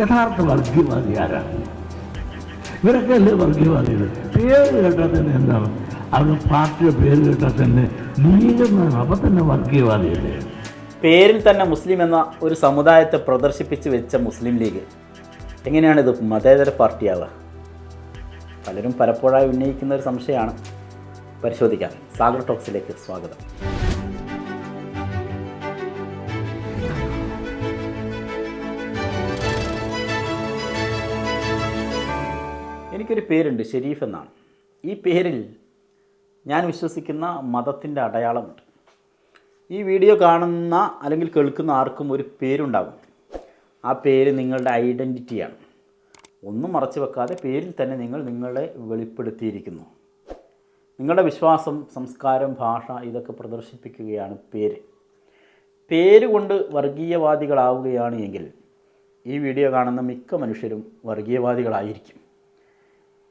യഥാർത്ഥ വർഗീയവാദി ആരാണ് ഇവരൊക്കെ അല്ലേ വർഗീയവാദികൾ പേര് കേട്ടാൽ തന്നെ എന്താണ് അവർ പാർട്ടിയുടെ പേര് കേട്ടാൽ തന്നെ നീലമാണ് അപ്പം തന്നെ വർഗീയവാദിയല്ലേ പേരിൽ തന്നെ മുസ്ലിം എന്ന ഒരു സമുദായത്തെ പ്രദർശിപ്പിച്ച് വെച്ച മുസ്ലിം ലീഗ്. എങ്ങനെയാണിത് മതേതര പാർട്ടിയാവുക? പലരും പലപ്പോഴായി ഉന്നയിക്കുന്ന ഒരു സംശയമാണ്. പരിശോധിക്കാം. സാഗർ ടോക്സിലേക്ക് സ്വാഗതം. എനിക്കൊരു പേരുണ്ട് ഷെരീഫ് എന്നാണ്. ഈ പേരിൽ ഞാൻ വിശ്വസിക്കുന്ന മതത്തിന്റെ അടയാളമുണ്ട്. ഈ വീഡിയോ കാണുന്ന അല്ലെങ്കിൽ കേൾക്കുന്ന ആർക്കും ഒരു പേരുണ്ടാകും. ആ പേര് നിങ്ങളുടെ ഐഡന്റിറ്റിയാണ്. ഒന്നും മറച്ചു വെക്കാതെ പേരിൽ തന്നെ നിങ്ങൾ നിങ്ങളെ വെളിപ്പെടുത്തിയിരിക്കുന്നു. നിങ്ങളുടെ വിശ്വാസം സംസ്കാരം ഭാഷ ഇതൊക്കെ പ്രദർശിപ്പിക്കുകയാണ് പേര്. പേരുകൊണ്ട് വർഗീയവാദികളാവുകയാണ് എങ്കിൽ ഈ വീഡിയോ കാണുന്ന മിക്ക മനുഷ്യരും വർഗീയവാദികളായിരിക്കും.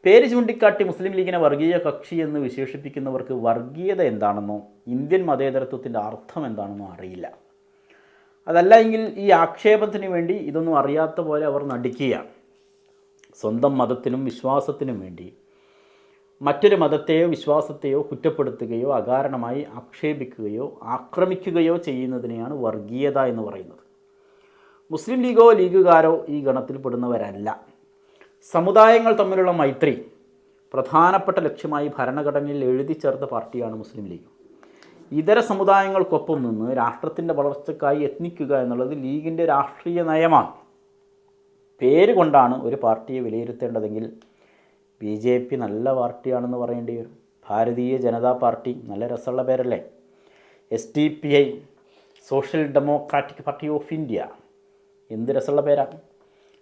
പേര് ചൂണ്ടിക്കാട്ടി മുസ്ലിം ലീഗിനെ വർഗീയ കക്ഷി എന്ന് വിശേഷിപ്പിക്കുന്നവർക്ക് വർഗീയത എന്താണെന്നോ ഇന്ത്യൻ മതേതരത്വത്തിന്റെ അർത്ഥം എന്താണെന്നോ അറിയില്ല. അതല്ല എങ്കിൽ ഈ ആക്ഷേപത്തിന് വേണ്ടി ഇതൊന്നും അറിയാത്ത പോലെ അവർ നടിക്കുകയാണ്. സ്വന്തം മതത്തിനും വിശ്വാസത്തിനും വേണ്ടി മറ്റൊരു മതത്തെയോ വിശ്വാസത്തെയോ കുറ്റപ്പെടുത്തുകയോ അകാരണമായി ആക്ഷേപിക്കുകയോ ആക്രമിക്കുകയോ ചെയ്യുന്നതിനെയാണ് വർഗീയത എന്ന് പറയുന്നത്. മുസ്ലിം ലീഗോ ലീഗുകാരോ ഈ ഗണത്തിൽപ്പെടുന്നവരല്ല സമുദായങ്ങൾ തമ്മിലുള്ള മൈത്രി പ്രധാനപ്പെട്ട ലക്ഷ്യമായി ഭരണഘടനയിൽ എഴുതി ചേർത്ത പാർട്ടിയാണ് മുസ്ലിം ലീഗ്. ഇതര സമുദായങ്ങൾക്കൊപ്പം നിന്ന് രാഷ്ട്രത്തിന്റെ വളർച്ചയ്ക്കായി യത്നിക്കുക എന്നുള്ളത് ലീഗിന്റെ രാഷ്ട്രീയ നയമാണ്. പേര് കൊണ്ടാണ് ഒരു പാർട്ടിയെ വിലയിരുത്തേണ്ടതെങ്കിൽ ബി ജെ പി നല്ല പാർട്ടിയാണെന്ന് പറയേണ്ടി വരും. ഭാരതീയ ജനതാ പാർട്ടി നല്ല രസമുള്ള പേരല്ലേ? S D P I social democratic party of India. എന്ത് രസമുള്ള പേരാണ്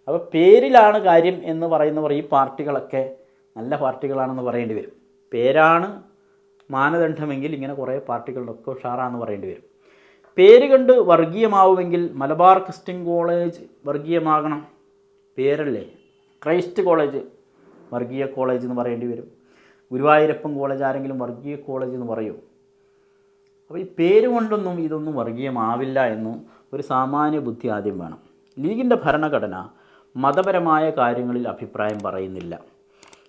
അപ്പോൾ പേരിലാണ് കാര്യം എന്ന് പറയുന്നവർ ഈ പാർട്ടികളൊക്കെ നല്ല പാർട്ടികളാണെന്ന് പറയേണ്ടി വരും. പേരാണ് മാനദണ്ഡമെങ്കിൽ ഇങ്ങനെ കുറേ പാർട്ടികളിലൊക്കെ ഉഷാറാണെന്ന് പറയേണ്ടി വരും. പേര് കണ്ട് വർഗീയമാവുമെങ്കിൽ മലബാർ ക്രിസ്ത്യൻ കോളേജ് വർഗീയമാകണം. പേരല്ലേ? ക്രൈസ്റ്റ് കോളേജ് വർഗീയ കോളേജ് എന്ന് പറയേണ്ടി വരും. ഗുരുവായൂരപ്പൻ കോളേജ് ആരെങ്കിലും വർഗീയ കോളേജ് എന്ന് പറയൂ. അപ്പോൾ ഈ പേര് കൊണ്ടൊന്നും ഇതൊന്നും വർഗീയമാവില്ല എന്നും ഒരു സാമാന്യ ബുദ്ധി ആദ്യം വേണം. ലീഗിന്റെ ഭരണഘടന മതപരമായ കാര്യങ്ങളിൽ അഭിപ്രായം പറയുന്നില്ല.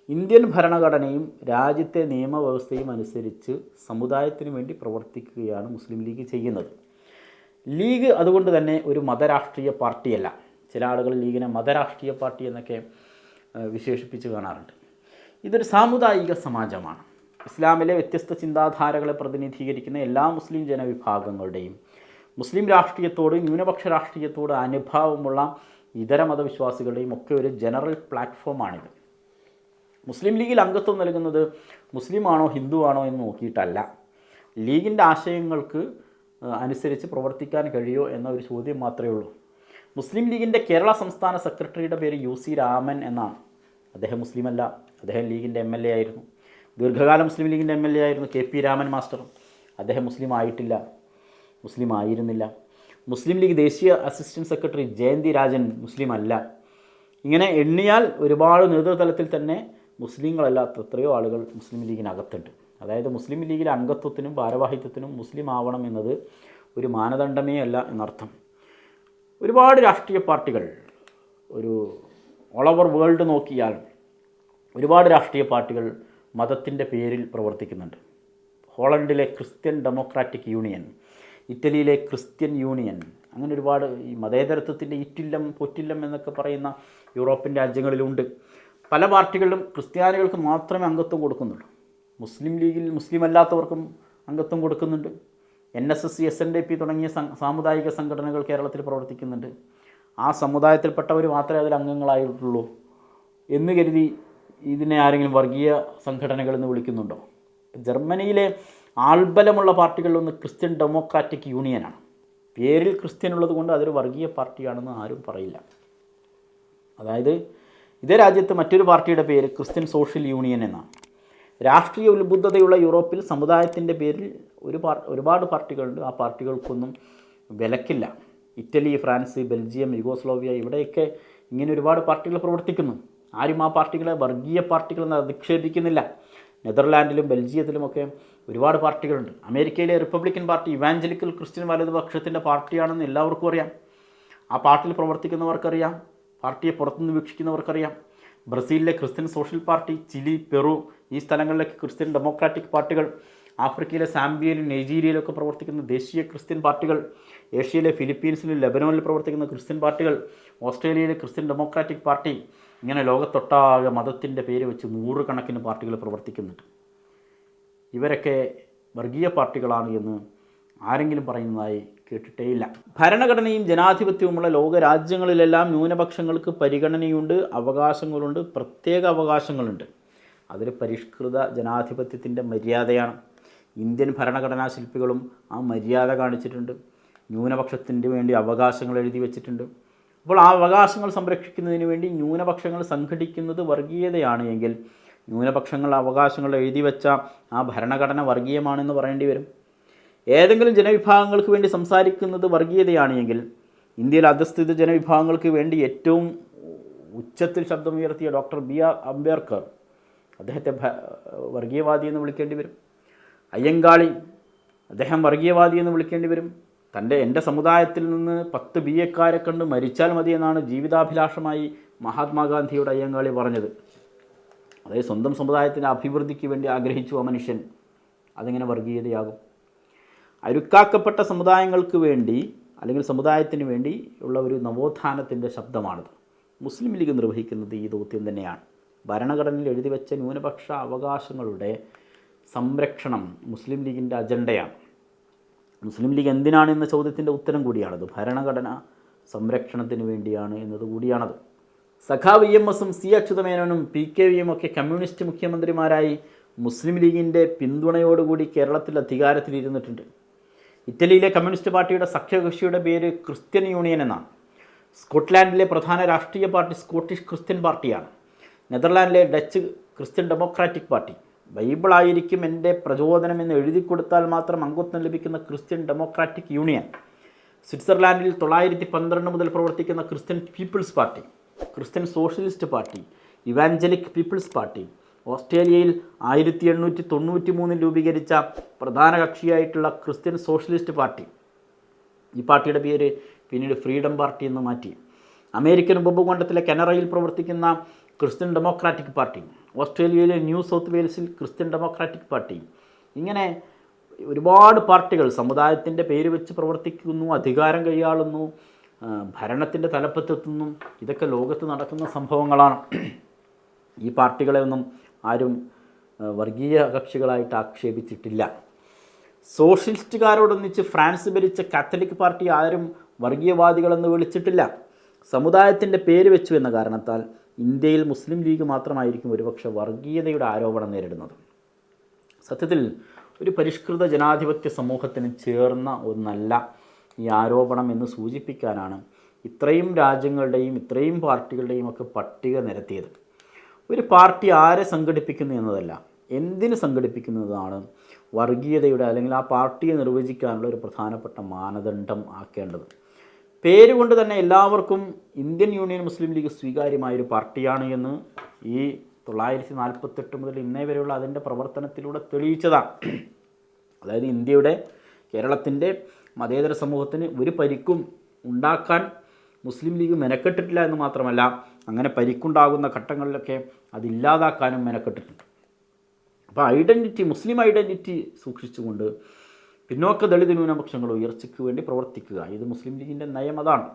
ഇന്ത്യൻ ഭരണഘടനയും രാജ്യത്തെ നിയമവ്യവസ്ഥയും അനുസരിച്ച് സമുദായത്തിന് വേണ്ടി പ്രവർത്തിക്കുകയാണ് മുസ്ലിം ലീഗ് ചെയ്യുന്നത്. ലീഗ് അതുകൊണ്ട് തന്നെ ഒരു മതരാഷ്ട്രീയ പാർട്ടിയല്ല. ചില ആളുകൾ ലീഗിനെ മതരാഷ്ട്രീയ പാർട്ടി എന്നൊക്കെ വിശേഷിപ്പിച്ച് കാണാറുണ്ട്. ഇതൊരു സാമുദായിക സമാജമാണ്. ഇസ്ലാമിലെ വ്യത്യസ്ത ചിന്താധാരകളെ പ്രതിനിധീകരിക്കുന്ന എല്ലാ മുസ്ലിം ജനവിഭാഗങ്ങളുടെയും മുസ്ലിം രാഷ്ട്രീയത്തോട് ന്യൂനപക്ഷ രാഷ്ട്രീയത്തോട് അനുഭാവമുള്ള ഇതര മതവിശ്വാസികളുടെയും ഒക്കെ ഒരു ജനറൽ പ്ലാറ്റ്ഫോമാണിത് മുസ്ലിം ലീഗിൽ അംഗത്വം നൽകുന്നത് മുസ്ലിമാണോ ഹിന്ദു ആണോ എന്ന് നോക്കിയിട്ടല്ല. ലീഗിന്റെ ആശയങ്ങൾക്ക് അനുസരിച്ച് പ്രവർത്തിക്കാൻ കഴിയോ എന്ന ഒരു ചോദ്യം മാത്രമേ ഉള്ളൂ. മുസ്ലിം ലീഗിന്റെ കേരള സംസ്ഥാന സെക്രട്ടറിയുടെ പേര് യു സി രാമൻ എന്നാണ്. അദ്ദേഹം മുസ്ലിമല്ല അദ്ദേഹം ലീഗിന്റെ എം എൽ എ ആയിരുന്നു. ദീർഘകാലം മുസ്ലിം ലീഗിന്റെ എം എൽ എ ആയിരുന്നു കെ പി രാമൻ മാസ്റ്ററും അദ്ദേഹം മുസ്ലിം ആയിട്ടില്ല മുസ്ലിം ആയിരുന്നില്ല. മുസ്ലിം ലീഗ് ദേശീയ അസിസ്റ്റന്റ് സെക്രട്ടറി ജയന്തി രാജൻ മുസ്ലിം അല്ല ഇങ്ങനെ എണ്ണിയാൽ ഒരുപാട് നേതൃതലത്തിൽ തന്നെ മുസ്ലിങ്ങളല്ലാത്ത എത്രയോ ആളുകൾ മുസ്ലിം ലീഗിനകത്തുണ്ട്. അതായത് മുസ്ലിം ലീഗിലെ അംഗത്വത്തിനും ഭാരവാഹിത്വത്തിനും മുസ്ലിം ആവണം എന്നത് ഒരു മാനദണ്ഡമേ അല്ല എന്നർത്ഥം. ഒരുപാട് രാഷ്ട്രീയ പാർട്ടികൾ ഒരു ഓൾ ഓവർ വേൾഡ് നോക്കിയാൽ ഒരുപാട് രാഷ്ട്രീയ പാർട്ടികൾ മതത്തിന്റെ പേരിൽ പ്രവർത്തിക്കുന്നുണ്ട്. ഹോളണ്ടിലെ ക്രിസ്ത്യൻ ഡെമോക്രാറ്റിക് യൂണിയൻ ഇറ്റലിയിലെ ക്രിസ്ത്യൻ യൂണിയൻ. അങ്ങനെ ഒരുപാട് ഈ മതേതരത്വത്തിന്റെ ഇറ്റില്ലം പൊറ്റില്ലം എന്നൊക്കെ പറയുന്ന യൂറോപ്യൻ രാജ്യങ്ങളിലുണ്ട്. പല പാർട്ടികളിലും ക്രിസ്ത്യാനികൾക്ക് മാത്രമേ അംഗത്വം കൊടുക്കുന്നുള്ളൂ. മുസ്ലിം ലീഗിൽ മുസ്ലിം അല്ലാത്തവർക്കും അംഗത്വം കൊടുക്കുന്നുണ്ട്. N S S S N D P തുടങ്ങിയ സം- സാമുദായിക സംഘടനകൾ കേരളത്തിൽ പ്രവർത്തിക്കുന്നുണ്ട്. ആ സമുദായത്തിൽപ്പെട്ടവർ മാത്രമേ അതിൽ അംഗങ്ങളായിട്ടുള്ളൂ എന്ന് കരുതി ഇതിനെ ആരെങ്കിലും വർഗീയ സംഘടനകളെന്ന് വിളിക്കുന്നുണ്ടോ? ജർമ്മനിയിലെ ആൾബലമുള്ള പാർട്ടികളിലൊന്ന് ക്രിസ്ത്യൻ ഡെമോക്രാറ്റിക് യൂണിയനാണ്. പേരിൽ ക്രിസ്ത്യൻ ഉള്ളത് കൊണ്ട് അതൊരു വർഗീയ പാർട്ടിയാണെന്ന് ആരും പറയില്ല. അതായത് ഇതേ രാജ്യത്ത് മറ്റൊരു പാർട്ടിയുടെ പേര് ക്രിസ്ത്യൻ സോഷ്യൽ യൂണിയൻ എന്നാണ്. രാഷ്ട്രീയ ഉത്ബുദ്ധതയുള്ള യൂറോപ്പിൽ സമുദായത്തിന്റെ പേരിൽ ഒരു പാർ ഒരുപാട് പാർട്ടികളുണ്ട്. ആ പാർട്ടികൾക്കൊന്നും വിലക്കില്ല. ഇറ്റലി ഫ്രാൻസ് ബെൽജിയം യുഗോസ്ലോവിയ ഇവിടെയൊക്കെ ഇങ്ങനെ ഒരുപാട് പാർട്ടികൾ പ്രവർത്തിക്കുന്നു. ആരും ആ പാർട്ടികളെ വർഗീയ പാർട്ടികളെന്ന് അധിക്ഷേപിക്കുന്നില്ല. നെതർലാൻഡിലും ബെൽജിയത്തിലുമൊക്കെ ഒരുപാട് പാർട്ടികളുണ്ട്. അമേരിക്കയിലെ റിപ്പബ്ലിക്കൻ പാർട്ടി ഇവാഞ്ചലിക്കൽ ക്രിസ്ത്യൻ വലതുപക്ഷത്തിന്റെ പാർട്ടിയാണെന്ന് എല്ലാവർക്കും അറിയാം. ആ പാർട്ടിയിൽ പ്രവർത്തിക്കുന്നവർക്കറിയാം. പാർട്ടിയെ പുറത്തുനിന്ന് വീക്ഷിക്കുന്നവർക്കറിയാം. ബ്രസീലിലെ Christian social party Chile Peru ഈ സ്ഥലങ്ങളിലേക്ക് ക്രിസ്ത്യൻ ഡെമോക്രാറ്റിക് പാർട്ടികൾ ആഫ്രിക്കയിലെ സാംബിയയിലും നൈജീരിയയിലൊക്കെ പ്രവർത്തിക്കുന്ന ദേശീയ ക്രിസ്ത്യൻ പാർട്ടികൾ ഏഷ്യയിലെ ഫിലിപ്പീൻസിലും ലെബനോനിൽ പ്രവർത്തിക്കുന്ന ക്രിസ്ത്യൻ പാർട്ടികൾ ഓസ്ട്രേലിയയിലെ ക്രിസ്ത്യൻ ഡെമോക്രാറ്റിക് പാർട്ടി ഇങ്ങനെ ലോകത്തൊട്ടാകെ മതത്തിന്റെ പേര് വെച്ച് നൂറുകണക്കിന് പാർട്ടികൾ പ്രവർത്തിക്കുന്നുണ്ട്. ഇവരൊക്കെ വർഗീയ പാർട്ടികളാണ് എന്ന് ആരെങ്കിലും പറയുന്നതായി കേട്ടിട്ടേയില്ല. ഭരണഘടനയും ജനാധിപത്യവുമുള്ള ലോക രാജ്യങ്ങളിലെല്ലാം ന്യൂനപക്ഷങ്ങൾക്ക് പരിഗണനയുണ്ട് അവകാശങ്ങളുണ്ട് പ്രത്യേക അവകാശങ്ങളുണ്ട്. അതൊരു പരിഷ്കൃത ജനാധിപത്യത്തിന്റെ മര്യാദയാണ്. ഇന്ത്യൻ ഭരണഘടനാ ശില്പികളും ആ മര്യാദ കാണിച്ചിട്ടുണ്ട്. ന്യൂനപക്ഷത്തിന്റെ വേണ്ടി അവകാശങ്ങൾ എഴുതി വച്ചിട്ടുണ്ട്. അപ്പോൾ ആ അവകാശങ്ങൾ സംരക്ഷിക്കുന്നതിന് വേണ്ടി ന്യൂനപക്ഷങ്ങൾ സംഘടിക്കുന്നത് വർഗീയതയാണ് എങ്കിൽ ന്യൂനപക്ഷങ്ങൾ അവകാശങ്ങൾ എഴുതി വെച്ച ആ ഭരണഘടന വർഗീയമാണെന്ന് പറയേണ്ടി വരും. ഏതെങ്കിലും ജനവിഭാഗങ്ങൾക്ക് വേണ്ടി സംസാരിക്കുന്നത് വർഗീയതയാണ് എങ്കിൽ ഇന്ത്യയിൽ അധസ്ഥിത ജനവിഭാഗങ്ങൾക്ക് വേണ്ടി ഏറ്റവും ഉച്ചത്തിൽ ശബ്ദമുയർത്തിയ ഡോക്ടർ ബി ആർ അംബേദ്കർ അദ്ദേഹത്തെ വർഗീയവാദി എന്ന് വിളിക്കേണ്ടി വരും. അയ്യങ്കാളി അദ്ദേഹം വർഗീയവാദി എന്ന് വിളിക്കേണ്ടി വരും. തന്റെ എന്റെ സമുദായത്തിൽ നിന്ന് പത്ത് ബി എക്കാരെ കണ്ട് മരിച്ചാൽ മതി എന്നാണ് ജീവിതാഭിലാഷമായി മഹാത്മാഗാന്ധിയുടെ അയ്യങ്കാളി പറഞ്ഞത്. അതായത് സ്വന്തം സമുദായത്തിന്റെ അഭിവൃദ്ധിക്ക് വേണ്ടി ആഗ്രഹിച്ചു ആ മനുഷ്യൻ. അതെങ്ങനെ വർഗീയതയാകും. അരുക്കാക്കപ്പെട്ട സമുദായങ്ങൾക്ക് വേണ്ടി അല്ലെങ്കിൽ സമുദായത്തിന് വേണ്ടി ഉള്ള ഒരു നവോത്ഥാനത്തിന്റെ ശബ്ദമാണിത്. മുസ്ലിം ലീഗ് നിർവഹിക്കുന്നത് ഈ ദൗത്യം തന്നെയാണ്. ഭരണഘടനയിൽ എഴുതി വെച്ച ന്യൂനപക്ഷ അവകാശങ്ങളുടെ സംരക്ഷണം മുസ്ലിം ലീഗിന്റെ അജണ്ടയാണ്. മുസ്ലിം ലീഗ് എന്തിനാണ് എന്ന ചോദ്യത്തിന്റെ ഉത്തരം കൂടിയാണത്. ഭരണഘടന സംരക്ഷണത്തിന് വേണ്ടിയാണ് എന്നത് കൂടിയാണത്. സഖാവ് ഇ എം എസും സി അച്യുതമേനോനും പി കെ വിയും ഒക്കെ കമ്മ്യൂണിസ്റ്റ് മുഖ്യമന്ത്രിമാരായി മുസ്ലിം ലീഗിന്റെ പിന്തുണയോടുകൂടി കേരളത്തിൽ അധികാരത്തിലിരുന്നിട്ടുണ്ട്. ഇറ്റലിയിലെ കമ്മ്യൂണിസ്റ്റ് പാർട്ടിയുടെ സഖ്യകക്ഷിയുടെ പേര് ക്രിസ്ത്യൻ യൂണിയൻ എന്നാണ്. സ്കോട്ട്ലാൻഡിലെ പ്രധാന രാഷ്ട്രീയ പാർട്ടി സ്കോട്ടിഷ് ക്രിസ്ത്യൻ പാർട്ടിയാണ്. നെതർലാൻഡിലെ ഡച്ച് ക്രിസ്ത്യൻ ഡെമോക്രാറ്റിക് പാർട്ടി. ബൈബിളായിരിക്കും എന്റെ പ്രചോദനം എന്ന് എഴുതി കൊടുത്താൽ മാത്രം അംഗത്വം ലഭിക്കുന്ന ക്രിസ്ത്യൻ ഡെമോക്രാറ്റിക് യൂണിയൻ. സ്വിറ്റ്സർലാൻഡിൽ തൊള്ളായിരത്തി പന്ത്രണ്ട് മുതൽ പ്രവർത്തിക്കുന്ന Christian people's party Christian socialist party evangelic people's party ഓസ്ട്രേലിയയിൽ ആയിരത്തി എണ്ണൂറ്റി തൊണ്ണൂറ്റി മൂന്നിൽ രൂപീകരിച്ച പ്രധാന കക്ഷിയായിട്ടുള്ള ക്രിസ്ത്യൻ സോഷ്യലിസ്റ്റ് പാർട്ടി. ഈ പാർട്ടിയുടെ പേര് പിന്നീട് ഫ്രീഡം പാർട്ടി എന്ന് മാറ്റി. അമേരിക്കൻ ഉപഭൂഖണ്ഡത്തിലെ കനറയിൽ പ്രവർത്തിക്കുന്ന ക്രിസ്ത്യൻ ഡെമോക്രാറ്റിക് പാർട്ടി ഓസ്ട്രേലിയയിലെ ന്യൂ സൗത്ത് വെയിൽസിൽ ക്രിസ്ത്യൻ ഡെമോക്രാറ്റിക് പാർട്ടി. ഇങ്ങനെ ഒരുപാട് പാർട്ടികൾ സമുദായത്തിന്റെ പേര് വെച്ച് പ്രവർത്തിക്കുന്നു അധികാരം കൈയാളുന്നു ഭരണത്തിന്റെ തലപ്പത്തെത്തുന്നു. ഇതൊക്കെ ലോകത്ത് നടക്കുന്ന സംഭവങ്ങളാണ്. ഈ പാർട്ടികളെ ഒന്നും ആരും വർഗീയ കക്ഷികളായിട്ട് ആക്ഷേപിച്ചിട്ടില്ല. സോഷ്യലിസ്റ്റുകാരോടൊന്നിച്ച് ഫ്രാൻസ് ഭരിച്ച കാത്തലിക് പാർട്ടി ആരും വർഗീയവാദികളെന്ന് വിളിച്ചിട്ടില്ല. സമുദായത്തിന്റെ പേര് വെച്ചു എന്ന കാരണത്താൽ ഇന്ത്യയിൽ മുസ്ലിം ലീഗ് മാത്രമായിരിക്കും ഒരുപക്ഷെ വർഗീയതയുടെ ആരോപണം നേരിടുന്നത്. സത്യത്തിൽ ഒരു പരിഷ്കൃത ജനാധിപത്യ സമൂഹത്തിന് ചേർന്ന ഒന്നല്ല ഈ ആരോപണം എന്ന് സൂചിപ്പിക്കാനാണ് ഇത്രയും രാജ്യങ്ങളുടെയും ഇത്രയും പാർട്ടികളുടെയും ഒക്കെ പട്ടിക നിരത്തിയത്. ഒരു പാർട്ടി ആരെ സംഘടിപ്പിക്കുന്നു എന്നതല്ല എന്തിന് സംഘടിപ്പിക്കുന്നതാണ് വർഗീയതയുടെ അല്ലെങ്കിൽ ആ പാർട്ടിയെ നിർവചിക്കാനുള്ള ഒരു പ്രധാനപ്പെട്ട മാനദണ്ഡം ആക്കേണ്ടത്. പേരുകൊണ്ട് തന്നെ എല്ലാവർക്കും ഇന്ത്യൻ യൂണിയൻ മുസ്ലിം ലീഗ് സ്വീകാര്യമായൊരു പാർട്ടിയാണ് എന്ന് ഈ തൊള്ളായിരത്തി നാൽപ്പത്തെട്ട് മുതൽ ഇന്നേ വരെയുള്ള അതിന്റെ പ്രവർത്തനത്തിലൂടെ തെളിയിച്ചതാണ്. അതായത് ഇന്ത്യയുടെ കേരളത്തിന്റെ മതേതര സമൂഹത്തിന് ഒരു പരിക്കും ഉണ്ടാക്കാൻ മുസ്ലിം ലീഗ് മെനക്കെട്ടിട്ടില്ല എന്ന് മാത്രമല്ല അങ്ങനെ പരിക്കുണ്ടാകുന്ന ഘട്ടങ്ങളിലൊക്കെ അതില്ലാതാക്കാനും മെനക്കെട്ടിട്ടുണ്ട്. അപ്പോൾ ഐഡന്റിറ്റി മുസ്ലിം ഐഡന്റിറ്റി സൂക്ഷിച്ചുകൊണ്ട് പിന്നോക്ക ദളിത് ന്യൂനപക്ഷങ്ങൾ ഉയർച്ചയ്ക്ക് വേണ്ടി പ്രവർത്തിക്കുക. ഇത് മുസ്ലിം ലീഗിന്റെ നയം അതാണ്.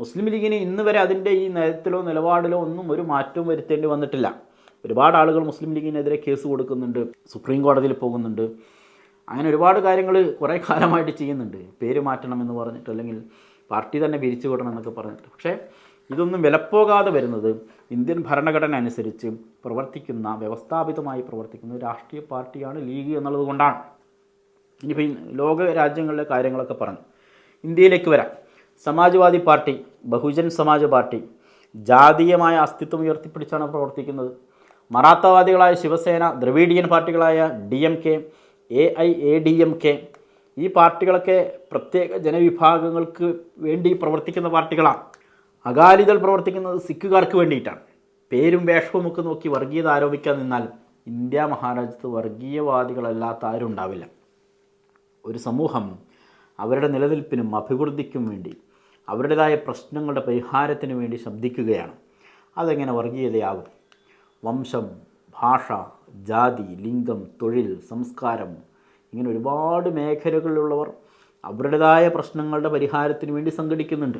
മുസ്ലിം ലീഗിന് ഇന്ന് വരെ അതിന്റെ ഈ നയത്തിലോ നിലപാടിലോ ഒന്നും ഒരു മാറ്റവും വരുത്തേണ്ടി വന്നിട്ടില്ല. ഒരുപാട് ആളുകൾ മുസ്ലിം ലീഗിനെതിരെ കേസ് കൊടുക്കുന്നുണ്ട് സുപ്രീം കോടതിയിൽ പോകുന്നുണ്ട്. അങ്ങനെ ഒരുപാട് കാര്യങ്ങൾ കുറേ കാലമായിട്ട് ചെയ്യുന്നുണ്ട്. പേര് മാറ്റണം എന്ന് പറഞ്ഞിട്ട് അല്ലെങ്കിൽ പാർട്ടി തന്നെ പിരിച്ചു വിടണം എന്നൊക്കെ പറഞ്ഞിട്ട്. പക്ഷേ ഇതൊന്നും വിലപ്പോകാതെ വരുന്നത് ഇന്ത്യൻ ഭരണഘടന അനുസരിച്ച് പ്രവർത്തിക്കുന്ന വ്യവസ്ഥാപിതമായി പ്രവർത്തിക്കുന്ന രാഷ്ട്രീയ പാർട്ടിയാണ് ലീഗ് എന്നുള്ളത് കൊണ്ടാണ്. ഇനിയിപ്പോൾ ലോക രാജ്യങ്ങളിലെ കാര്യങ്ങളൊക്കെ പറഞ്ഞു. ഇന്ത്യയിലേക്ക് വരാം. സമാജ്വാദി പാർട്ടി ബഹുജൻ സമാജ് പാർട്ടി ജാതീയമായ അസ്തിത്വം ഉയർത്തിപ്പിടിച്ചാണ് പ്രവർത്തിക്കുന്നത്. മറാത്തവാദികളായ Shiv Sena Dravidian പാർട്ടികളായ D M K A I A D M K ഈ പാർട്ടികളൊക്കെ പ്രത്യേക ജനവിഭാഗങ്ങൾക്ക് വേണ്ടി പ്രവർത്തിക്കുന്ന പാർട്ടികളാണ്. അകാലിദൾ പ്രവർത്തിക്കുന്നത് സിഖുകാർക്ക് വേണ്ടിയിട്ടാണ്. പേരും വേഷവും ഒക്കെ നോക്കി വർഗീയത ആരോപിക്കാൻ നിന്നാൽ ഇന്ത്യ മഹാരാജ്യത്ത് വർഗീയവാദികളല്ലാത്ത ആരും ഉണ്ടാവില്ല ഒരു സമൂഹം അവരുടെ നിലനിൽപ്പിനും അഭിവൃദ്ധിക്കും വേണ്ടി അവരുടേതായ പ്രശ്നങ്ങളുടെ പരിഹാരത്തിനു വേണ്ടി ശബ്ദിക്കുകയാണ്. അതെങ്ങനെ വർഗീയതയാകും? വംശം ഭാഷ ജാതി ലിംഗം തൊഴിൽ സംസ്കാരം ഇങ്ങനെ ഒരുപാട് മേഖലകളിലുള്ളവർ അവരുടേതായ പ്രശ്നങ്ങളുടെ പരിഹാരത്തിന് വേണ്ടി സംഘടിക്കുന്നുണ്ട്.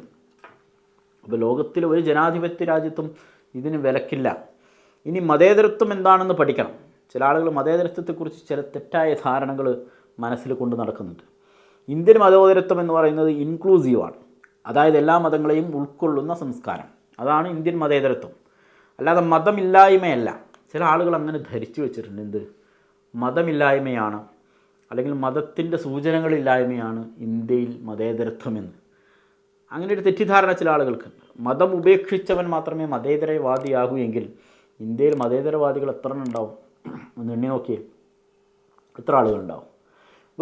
അപ്പോൾ ലോകത്തിലെ ഒരു ജനാധിപത്യ രാജ്യത്തും ഇതിന് വിലക്കില്ല. ഇനി മതേതരത്വം എന്താണെന്ന് പഠിക്കണം. ചില ആളുകൾ മതേതരത്വത്തെക്കുറിച്ച് ചില തെറ്റായ ധാരണകൾ മനസ്സിൽ കൊണ്ട് നടക്കുന്നുണ്ട്. ഇന്ത്യൻ മതോദരത്വം എന്ന് പറയുന്നത് ഇൻക്ലൂസീവാണ് അതായത് എല്ലാ മതങ്ങളെയും ഉൾക്കൊള്ളുന്ന സംസ്കാരം. അതാണ് ഇന്ത്യൻ മതേതരത്വം. അല്ലാതെ മതമില്ലായ്മയല്ല. ചില ആളുകൾ അങ്ങനെ ധരിച്ചു വെച്ചിട്ടുണ്ട്. എന്ത്? മതമില്ലായ്മയാണ്. അല്ലെങ്കിൽ മതത്തിന്റെ സൂചനകളില്ലായ്മയാണ് ഇന്ത്യയിൽ മതേതരത്വമെന്ന് അങ്ങനെ ഒരു തെറ്റിദ്ധാരണ ചില ആളുകൾക്കുണ്ട് മതം ഉപേക്ഷിച്ചവൻ മാത്രമേ മതേതരവാദിയാകൂ എങ്കിൽ ഇന്ത്യയിൽ മതേതരവാദികൾ എത്ര ഉണ്ടാവും? ഒന്ന് എണ്ണി നോക്കിയേ. എത്ര ആളുകളുണ്ടാവും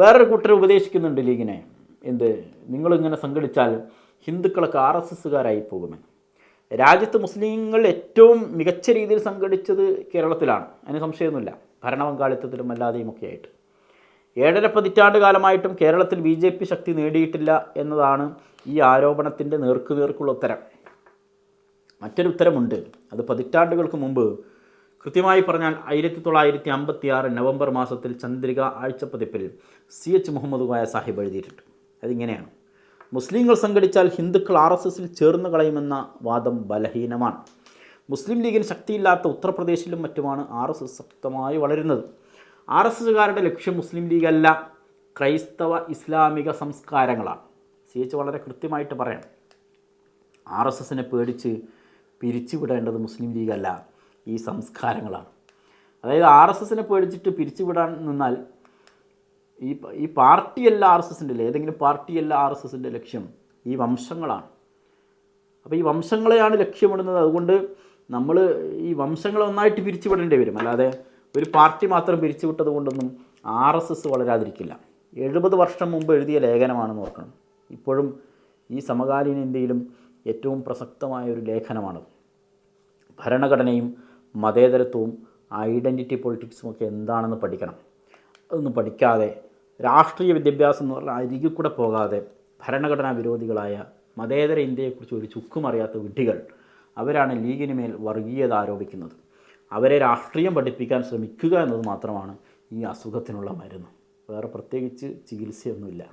വേറൊരു കൂട്ടർ ഉപദേശിക്കുന്നുണ്ട് ലീഗിനെ. എന്ത്? നിങ്ങളിങ്ങനെ സംഘടിച്ചാൽ ഹിന്ദുക്കളൊക്കെ ആർ എസ് എസ്സുകാരായി പോകുമെന്ന് രാജ്യത്ത് മുസ്ലിങ്ങൾ ഏറ്റവും മികച്ച രീതിയിൽ സംഘടിച്ചത് കേരളത്തിലാണ്. അതിന് സംശയമൊന്നുമില്ല. ഭരണ പങ്കാളിത്തത്തിലും അല്ലാതെയും ഒക്കെ ആയിട്ട്. ഏഴര പതിറ്റാണ്ട് കാലമായിട്ടും കേരളത്തിൽ ബി ജെ പി ശക്തി നേടിയിട്ടില്ല എന്നതാണ് ഈ ആരോപണത്തിന്റെ നേർക്കുനേർക്കുള്ള ഉത്തരം. മറ്റൊരു ഉത്തരമുണ്ട്. അത് പതിറ്റാണ്ടുകൾക്ക് മുമ്പ് കൃത്യമായി പറഞ്ഞാൽ ആയിരത്തി തൊള്ളായിരത്തി അമ്പത്തി ആറ് നവംബർ മാസത്തിൽ ചന്ദ്രിക ആഴ്ചപ്പതിപ്പിൽ സി എച്ച് മുഹമ്മദ് കോയ സാഹിബ് എഴുതിയിട്ടുണ്ട്. അതിങ്ങനെയാണ്. മുസ്ലിങ്ങൾ സംഘടിച്ചാൽ ഹിന്ദുക്കൾ ആർ എസ് എസിൽ ചേർന്ന് കളയുമെന്ന വാദം ബലഹീനമാണ്. മുസ്ലിം ലീഗിന് ശക്തിയില്ലാത്ത ഉത്തർപ്രദേശിലും മറ്റുമാണ് ആർ എസ് എസ് ശക്തമായി വളരുന്നത്. ആർ എസ് എസുകാരുടെ ലക്ഷ്യം മുസ്ലിം ലീഗല്ല ക്രൈസ്തവ ഇസ്ലാമിക സംസ്കാരങ്ങളാണ്. സി എച്ച് വളരെ കൃത്യമായിട്ട് പറയാം ആർ എസ് എസിനെ പേടിച്ച് പിരിച്ചുവിടേണ്ടത് മുസ്ലിം ലീഗല്ല. ഈ സംസ്കാരങ്ങളാണ്. അതായത് ആർ എസ് എസിനെ പേടിച്ചിട്ട് പിരിച്ചുവിടാൻ നിന്നാൽ ഈ ഈ പാർട്ടിയല്ല ആർ എസ് എസിന്റെ ഏതെങ്കിലും പാർട്ടിയല്ല ആർ എസ് എസിന്റെ ലക്ഷ്യം ഈ വംശങ്ങളാണ്. അപ്പോൾ ഈ വംശങ്ങളെയാണ് ലക്ഷ്യമിടുന്നത്. അതുകൊണ്ട് നമ്മൾ ഈ വംശങ്ങളെ ഒന്നായിട്ട് പിരിച്ചുവിടേണ്ടി വരും. അല്ലാതെ ഒരു പാർട്ടി മാത്രം പിരിച്ചുവിട്ടത് കൊണ്ടൊന്നും ആർ എസ് എസ് വളരാതിരിക്കില്ല. എഴുപത് വർഷം മുമ്പ് എഴുതിയ ലേഖനമാണെന്ന് ഓർക്കണം. ഇപ്പോഴും ഈ സമകാലീന ഇന്ത്യയിലും ഏറ്റവും പ്രസക്തമായ ഒരു ലേഖനമാണത്. ഭരണഘടനയും മതേതരത്വവും ഐഡന്റിറ്റി പൊളിറ്റിക്സും ഒക്കെ എന്താണെന്ന് പഠിക്കണം. അതൊന്നും പഠിക്കാതെ രാഷ്ട്രീയ വിദ്യാഭ്യാസം എന്ന് പറഞ്ഞാൽ അരികിൽ കൂടെ പോകാതെ ഭരണഘടനാ വിരോധികളായ മതേതര ഇന്ത്യയെക്കുറിച്ച് ഒരു ചുക്കും അറിയാത്ത വിഡ്ഢികൾ അവരാണ് ലീഗിന് മേൽ വർഗീയത ആരോപിക്കുന്നത്. അവരെ രാഷ്ട്രീയം പഠിപ്പിക്കാൻ ശ്രമിക്കുക എന്നത് മാത്രമാണ് ഈ അസുഖത്തിനുള്ള മരുന്ന്. വേറെ പ്രത്യേകിച്ച് ചികിത്സയൊന്നുമില്ല.